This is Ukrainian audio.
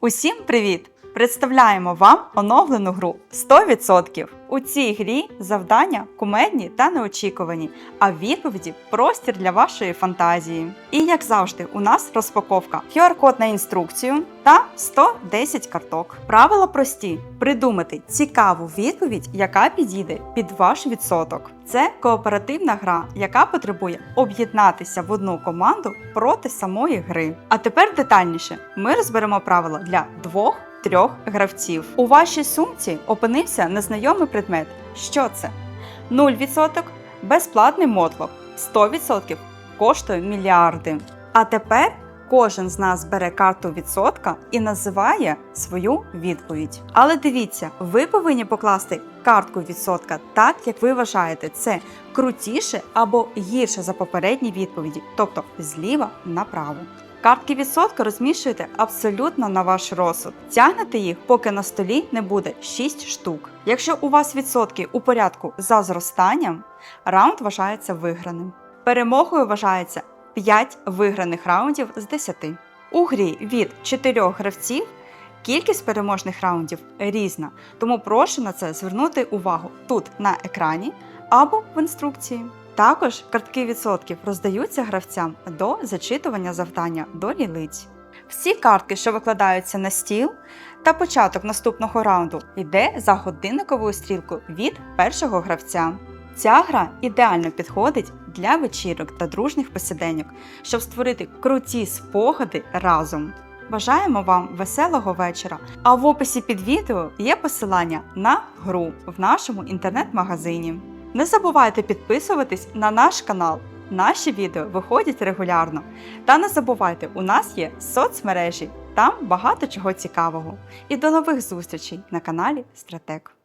Усім привіт! Представляємо вам оновлену гру 100%. У цій грі завдання кумедні та неочікувані, а відповіді простір для вашої фантазії. І як завжди, у нас розпаковка QR-код на інструкцію та 110 карток. Правила прості: придумати цікаву відповідь, яка підійде під ваш відсоток. Це кооперативна гра, яка потребує об'єднатися в одну команду проти самої гри. А тепер детальніше ми розберемо правила для двох. Трьох гравців. У вашій сумці опинився незнайомий предмет. Що це? 0% безплатний мотлок, 100% коштує мільярди. А тепер кожен з нас бере карту відсотка і називає свою відповідь. Але дивіться, ви повинні покласти картку відсотка так, як ви вважаєте це крутіше або гірше за попередні відповіді, тобто зліва направо. Картки відсотка розміщуєте абсолютно на ваш розсуд. Тягнете їх, поки на столі не буде 6 штук. Якщо у вас відсотки у порядку за зростанням, раунд вважається виграним. Перемогою вважається 5 виграних раундів з 10. У грі від 4 гравців кількість переможних раундів різна, тому прошу на це звернути увагу тут на екрані або в інструкції. Також картки відсотків роздаються гравцям до зачитування завдання до лілиць. Всі картки, що викладаються на стіл, та початок наступного раунду йде за годинниковою стрілкою від першого гравця. Ця гра ідеально підходить для вечірок та дружніх посиденьок, щоб створити круті спогади разом. Бажаємо вам веселого вечора! А в описі під відео є посилання на гру в нашому інтернет-магазині. Не забувайте підписуватись на наш канал. Наші відео виходять регулярно. Та не забувайте, у нас є соцмережі, там багато чого цікавого. І до нових зустрічей на каналі Стратек.